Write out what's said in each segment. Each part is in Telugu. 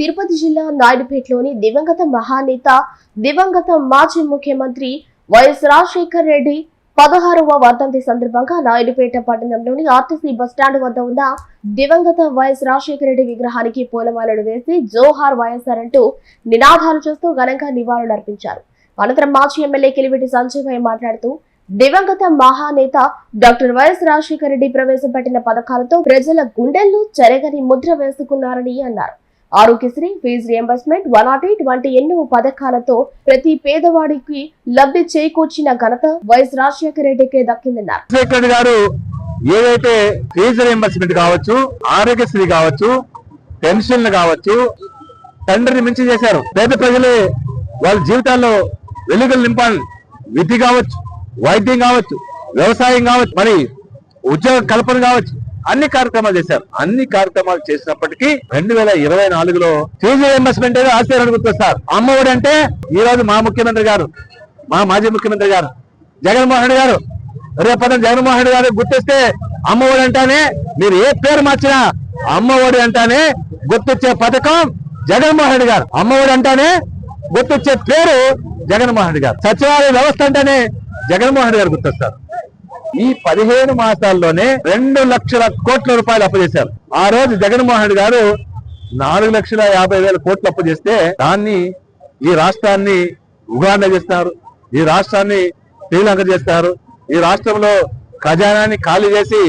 తిరుపతి జిల్లా నాయుడుపేటలోని దివంగత మహానేత దివంగత మాజీ ముఖ్యమంత్రి వైఎస్ రాజశేఖర్ రెడ్డి పదహారవ వర్ధంతి సందర్భంగా నాయుడుపేట పట్టణంలోని ఆర్టీసీ బస్టాండ్ వద్ద ఉన్న దివంగత వైఎస్ రాజశేఖర రెడ్డి విగ్రహానికి పూలమాలలు వేసి జోహార్ వైఎస్ఆర్ అంటూ నినాదాలు చేస్తూ ఘనంగా నివాళులర్పించారు అనంతరం మాజీ ఎమ్మెల్యే కిలివిటి సంజయ్ మాట్లాడుతూ దివంగత మహానేత డాక్టర్ వైఎస్ రాజశేఖర రెడ్డి ప్రవేశపెట్టిన పథకాలతో ప్రజల గుండెల్లో చెరగని ముద్ర వేసుకున్నారని అన్నారు. Aarogyasri fee reimbursement one not eight వంటి ఎన్నో పథకాలతో ప్రతి పేదవాడికి లబ్ధి చేకూర్చిన ఘనత వైఎస్ రాజశేఖర రెడ్డికే దక్కిందన్నారు. గారు ఏదైతే ఫీజు రియంబర్స్మెంట్ కావచ్చు ఆరోగ్యశ్రీ కావచ్చు పెన్షన్లు కావచ్చు తండ్రిని మించి చేశారు. పేద ప్రజలు వాళ్ళ జీవితాల్లో వెలుగులు నింపాలి. విధి కావచ్చు వైద్యం కావచ్చు వ్యవసాయం కావచ్చు మరి ఉద్యోగ కల్పన కావచ్చు అన్ని కార్యక్రమాలు చేశారు. అన్ని కార్యక్రమాలు చేసినప్పటికీ రెండు వేల ఇరవై నాలుగులో ఫీజు రియంబర్స్మెంట్ ఏదో ఆశ్చర్యాన్ని గుర్తొస్తారు. అమ్మఒడి అంటే ఈ రోజు మా ముఖ్యమంత్రి గారు మా మాజీ ముఖ్యమంత్రి గారు జగన్మోహన్ రెడ్డి గారు. రేపటి జగన్మోహన్ రెడ్డి గారు గుర్తిస్తే అమ్మఒడి అంటానే మీరు ఏ పేరు మార్చినా అమ్మఒడి అంటానే గుర్తొచ్చే పథకం జగన్మోహన్ రెడ్డి గారు. అమ్మఒడి అంటానే గుర్తొచ్చే పేరు జగన్మోహన్ రెడ్డి గారు. సచివాలయ వ్యవస్థ అంటేనే జగన్మోహన్ రెడ్డి గారు గుర్తొస్తారు. ఈ పదిహేను మాసాల్లోనే రెండు లక్షల కోట్ల రూపాయలు అప్పు చేశారు ఆ రోజు జగన్మోహన్ రెడ్డి గారు నాలుగు లక్షల యాభై వేల కోట్లు అప్పు చేస్తే దాన్ని ఈ రాష్ట్రాన్ని ఉగాండ చేస్తారు ఈ రాష్ట్రాన్ని శ్రీలంక చేస్తారు ఈ రాష్ట్రంలో ఖజానాన్ని ఖాళీ చేసి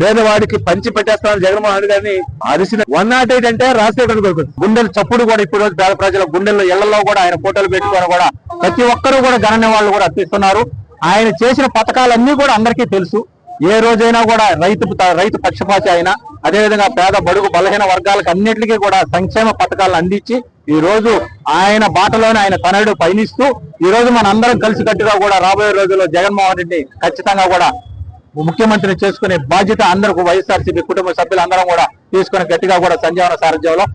పేదవాడికి పంచి పెట్టేస్తామని జగన్మోహన్ రెడ్డి గారిని అరిసిన వన్ నాట్ ఎయిట్ అంటే రాజశేఖర్ కొడుకు. గుండెలు చప్పుడు కూడా ఇప్పుడు రోజు పేద ప్రజల గుండెల్లో ఇళ్ళలో కూడా ఆయన ఫోటోలు పెట్టుకొని కూడా ప్రతి ఒక్కరూ కూడా గణన వాళ్ళు కూడా అర్పిస్తున్నారు. ఆయన చేసిన పథకాలన్నీ కూడా అందరికీ తెలుసు. ఏ రోజైనా కూడా రైతు రైతు పక్షపాతి అయినా అదేవిధంగా పేద బడుగు బలహీన వర్గాలకు అన్నిటికీ కూడా సంక్షేమ పథకాలను అందించి ఈ రోజు ఆయన బాటలోనే ఆయన తనయుడు పయనిస్తూ ఈ రోజు మన అందరం కలిసికట్టుగా కూడా రాబోయే రోజుల్లో జగన్మోహన్ రెడ్డి ఖచ్చితంగా కూడా ముఖ్యమంత్రిని చేసుకునే బాధ్యత అందరికి వైఎస్ఆర్సీపీ కుటుంబ సభ్యులందరం కూడా తీసుకుని గట్టిగా కూడా సంజీవన సారథ్యంలో